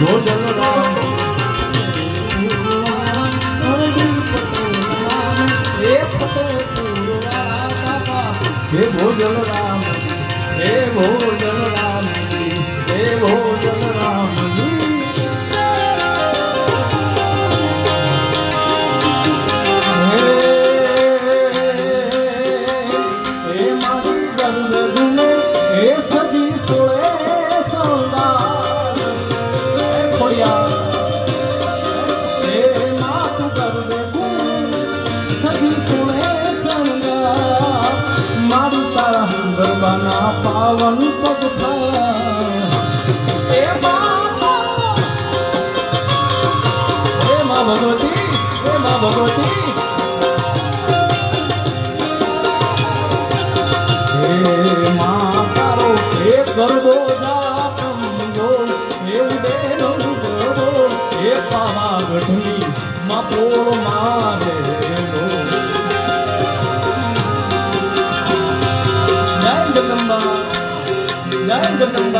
ગોજલ રામ. હે ભોજલ રામ. હે ભોજલ ગરબાના પાવન પગ થયા હે મા ભગવતી હે મા ભગવતી. પાવાગઢની મા પોળ મારે. ಬಂದು ನಮ್ಮ